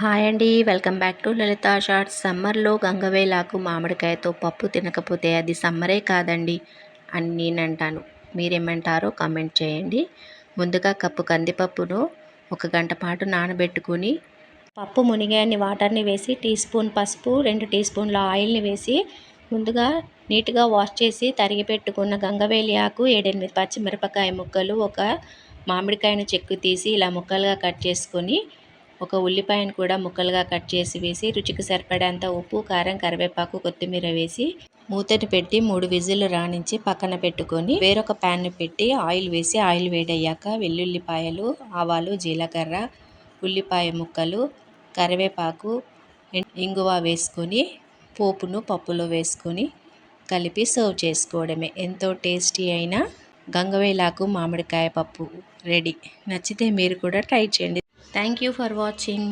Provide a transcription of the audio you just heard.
Hi అండి welcome back to Lalitha shorts. సమ్మర్లో గంగవేలాకు మామిడికాయతో పప్పు తినకపోతే అది సమ్మరే కాదండి అని నేను అంటాను మీరేమంటారో కామెంట్ చేయండి. ముందుగా కప్పు కందిపప్పును ఒక గంట పాటు నానబెట్టుకుని పప్పు మునిగాన్ని వాటర్ని వేసి టీ స్పూన్ పసుపు రెండు టీ స్పూన్ల ఆయిల్ని వేసి ముందుగా నీట్గా వాష్ చేసి తరిగి పెట్టుకున్న గంగవేలి ఆకు ఏడెనిమిది పచ్చిమిరపకాయ ముక్కలు ఒక మామిడికాయను చెక్కు తీసి ఇలా ముక్కలుగా కట్ చేసుకొని ఒక ఉల్లిపాయను కూడా ముక్కలుగా కట్ చేసి వేసి రుచికి సరిపడేంత ఉప్పు కారం కరివేపాకు కొత్తిమీర వేసి మూతని పెట్టి మూడు విజిల్లు రాణించి పక్కన పెట్టుకొని వేరొక ప్యాన్ పెట్టి ఆయిల్ వేసి ఆయిల్ వేడయ్యాక వెల్లుల్లిపాయలు ఆవాలు జీలకర్ర ఉల్లిపాయ ముక్కలు కరివేపాకు ఇంగువ వేసుకొని పోపును పప్పులో వేసుకొని కలిపి సర్వ్ చేసుకోవడమే. ఎంతో టేస్టీ అయిన గంగవేలాకు మామిడికాయ పప్పు రెడీ. నచ్చితే మీరు కూడా ట్రై చేయండి. Thank you for watching